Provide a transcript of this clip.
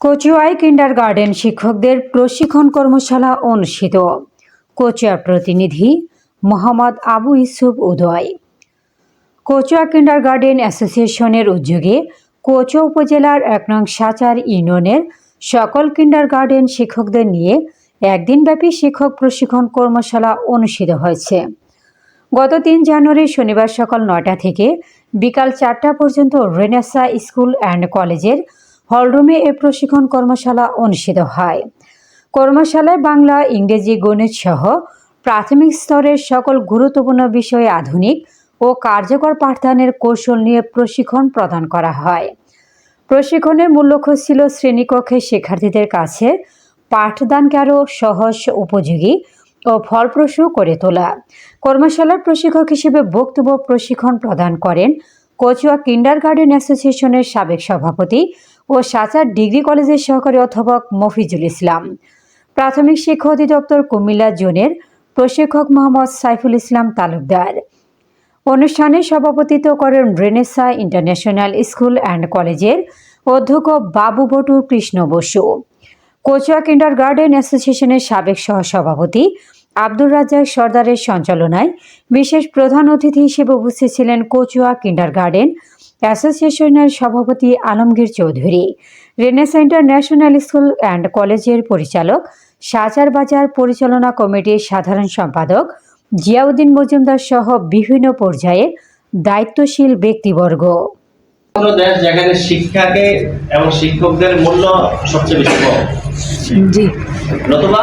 কচুয়াই কিন্ডার garden শিক্ষকদের প্রশিক্ষণ কর্মশালা অনুষ্ঠিত। কচুয়া প্রতিনিধি মোহাম্মদ আবু ইসুফ উদয়। কচুয়া কিন্ডার গার্ডেন অ্যাসোসিয়েশনের উদ্যোগে কচুয়া উপজেলার এক নং সাচার ইউনিয়নের সকল কিন্ডার গার্ডেন শিক্ষকদের নিয়ে একদিনব্যাপী শিক্ষক প্রশিক্ষণ কর্মশালা অনুষ্ঠিত হয়েছে। গত তিন জানুয়ারি শনিবার সকাল নয়টা থেকে বিকাল চারটা পর্যন্ত রেনেসা স্কুল অ্যান্ড কলেজের হলরুমে এ প্রশিক্ষণ কর্মশালা অনুষ্ঠিত হয়। কর্মশালায় বাংলা, ইংরেজি, গণিত সহ প্রাথমিক স্তরের সকল গুরুত্বপূর্ণ বিষয়ে আধুনিক ও কার্যকর পাঠদানের কৌশল নিয়ে প্রশিক্ষণ প্রদান করা হয়। প্রশিক্ষণের মূল লক্ষ্য ছিল শ্রেণীকক্ষে শিক্ষার্থীদের কাছে পাঠদানকে আরও সহজ, উপযোগী ও ফলপ্রসূ করে তোলা। কর্মশালার প্রশিক্ষক হিসেবে বক্তব্য প্রশিক্ষণ প্রদান করেন কচুয়া কিন্ডার গার্ডেন অ্যাসোসিয়েশনের সাবেক সভাপতি ও সাচার ডিগ্রি কলেজের সহকারী অধ্যাপক মফিজুল ইসলাম। প্রাথমিক শিক্ষা অধিদপ্তর কুমিল্লা জোনের প্রশিক্ষক মোহাম্মদ সাইফুল ইসলাম তালুকদার। অনুষ্ঠানে সভাপতিত্ব করেন রেনেসা ইন্টারন্যাশনাল স্কুল অ্যান্ড কলেজের অধ্যক্ষ বাবু বটু কৃষ্ণ বসু। কচুয়া কিন্ডার গার্ডেন অ্যাসোসিয়েশনের সাবেক সহসভাপতি আব্দুর রাজ্জাক সর্দারের সঞ্চালনায় বিশেষ প্রধান অতিথি হিসেবে উপস্থিত ছিলেন কচুয়া কিন্ডার গার্ডেন অ্যাসোসিয়েশনের সভাপতি Alamgir Chowdhury renaissance international school and কলেজের পরিচালক সাচার বাজার পরিচালনা কমিটির সাধারণ সম্পাদক জিয়াউদ্দিন মজুমদার সহ বিভিন্ন পর্যায়ে দায়িত্বশীল ব্যক্তিবর্গ। কোনো দেশ যেখানে শিক্ষাকে এবং শিক্ষকদের মূল্য সবচেয়ে বেশি কম। জি। নতুবা